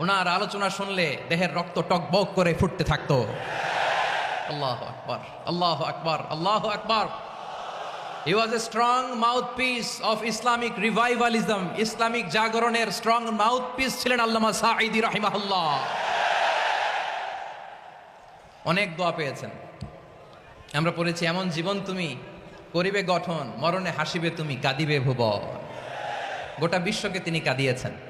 ওনার আলোচনা শুনলে দেহের রক্ত টকবক করে ফুটতে থাকতো। আল্লাহ আকবার, আল্লাহ আল্লাহ was a strong of Islamic revivalism Islamic জাগরণের স্ট্রং ছিলেন আল্লামা অনেক দোয়া পেয়েছেন। আমরা পড়েছি, এমন জীবন তুমি করিবে গঠন, মরণে হাসিবে তুমি কাঁদিবে ভুবন। গোটা বিশ্বকে তিনি কাঁদিয়েছেন।